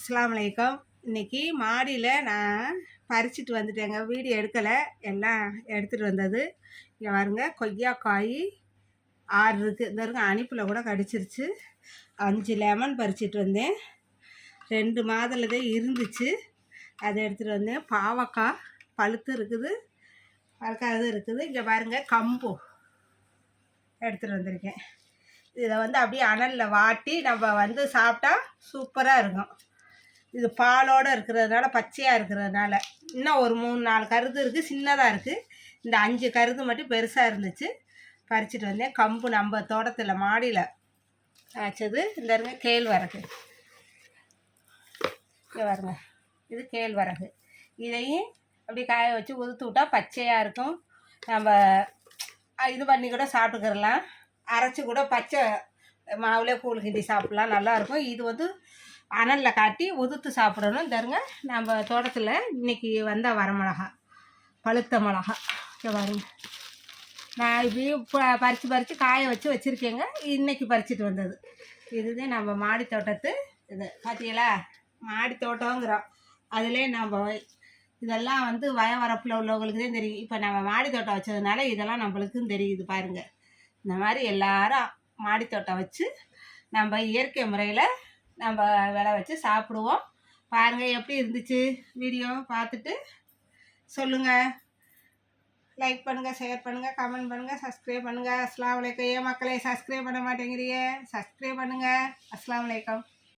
அஸ்லாம் வலைக்கம் இன்னைக்கு மாடியில் நான் பறிச்சிட்டு வந்துட்டேங்க. வீடு எடுக்கலை. எல்லாம் எடுத்துகிட்டு வந்தது. இங்கே பாருங்க கொய்யாக்காய் ஆறு இருக்குது இந்த இருக்க அணிப்பில் கூட கடிச்சிருச்சு. அஞ்சு லெமன் பறிச்சிட்டு வந்தேன். ரெண்டு மாதுளை தான் இருந்துச்சு. அதை எடுத்துகிட்டு வந்தேன். பாவக்காய் பழுத்து இருக்குது. பழுக்காது இருக்குது. இங்கே பாருங்க கம்பு எடுத்துகிட்டு வந்திருக்கேன். இதை வந்து அப்படியே அனலில் வாட்டி நம்ம வந்து சாப்பிட்டா சூப்பராக இருக்கும். இது பாலோடு இருக்கிறதுனால பச்சையாக இருக்கிறதுனால. இன்னும் ஒரு மூணு நாலு கருது இருக்குது சின்னதாக இருக்குது இந்த அஞ்சு கருது மட்டும் பெருசாக இருந்துச்சு. பறிச்சிட்டு வந்தேன். கம்பு நம்ம தோட்டத்தில் மாடியில் வச்சது இந்த இருங்க கேழ்வரகு. இங்கே வருங்க இது கேழ்வரகு. இதையும் அப்படி காய வச்சு உதுத்து விட்டால் பச்சையாக இருக்கும். நம்ம இது பண்ணி கூட சாப்பிட்டுக்கிறலாம். அரைச்சி கூட பச்சை மாவுலே கூழ் கிண்டி சாப்பிட்லாம். நல்லாயிருக்கும் இது வந்து அனலில் காட்டி உதுத்து சாப்பிடணும். தருங்க நம்ம தோட்டத்தில் இன்னைக்கு வந்த வரமிளகா பழுத்த மிளகா. இங்கே பாருங்க. நான் இப்படியும் பறித்து பறித்து காய வச்சு வச்சுருக்கேங்க. இன்றைக்கி பறிச்சிட்டு வந்தது. இதுதான் நம்ம மாடி தோட்டத்து இது. பார்த்தீங்களா மாடி தோட்டங்கிறோம். அதிலே நம்ம இதெல்லாம் வந்து வயவரப்பில் உள்ளவங்களுக்கு தான் தெரியும். இப்போ நம்ம மாடி தோட்டம் வச்சதுனால இதெல்லாம் நம்மளுக்கும் தெரியுது பாருங்கள் இந்த மாதிரி எல்லாரும் மாடி தோட்டம் வச்சு நம்ம இயற்கை முறையில் நம்ம விளை வச்சு சாப்பிடுவோம். பாருங்கள் எப்படி இருந்துச்சு வீடியோ பார்த்துட்டு சொல்லுங்கள் லைக் பண்ணுங்கள் ஷேர் பண்ணுங்கள் கமெண்ட் பண்ணுங்கள் சப்ஸ்கிரைப் பண்ணுங்கள் அஸ்லாம் வலைக்கம் ஏன் மக்களே சப்ஸ்கிரைப் பண்ண மாட்டேங்கிறீங்க? சப்ஸ்கிரைப் பண்ணுங்கள் அஸ்லாம் வலைக்கம்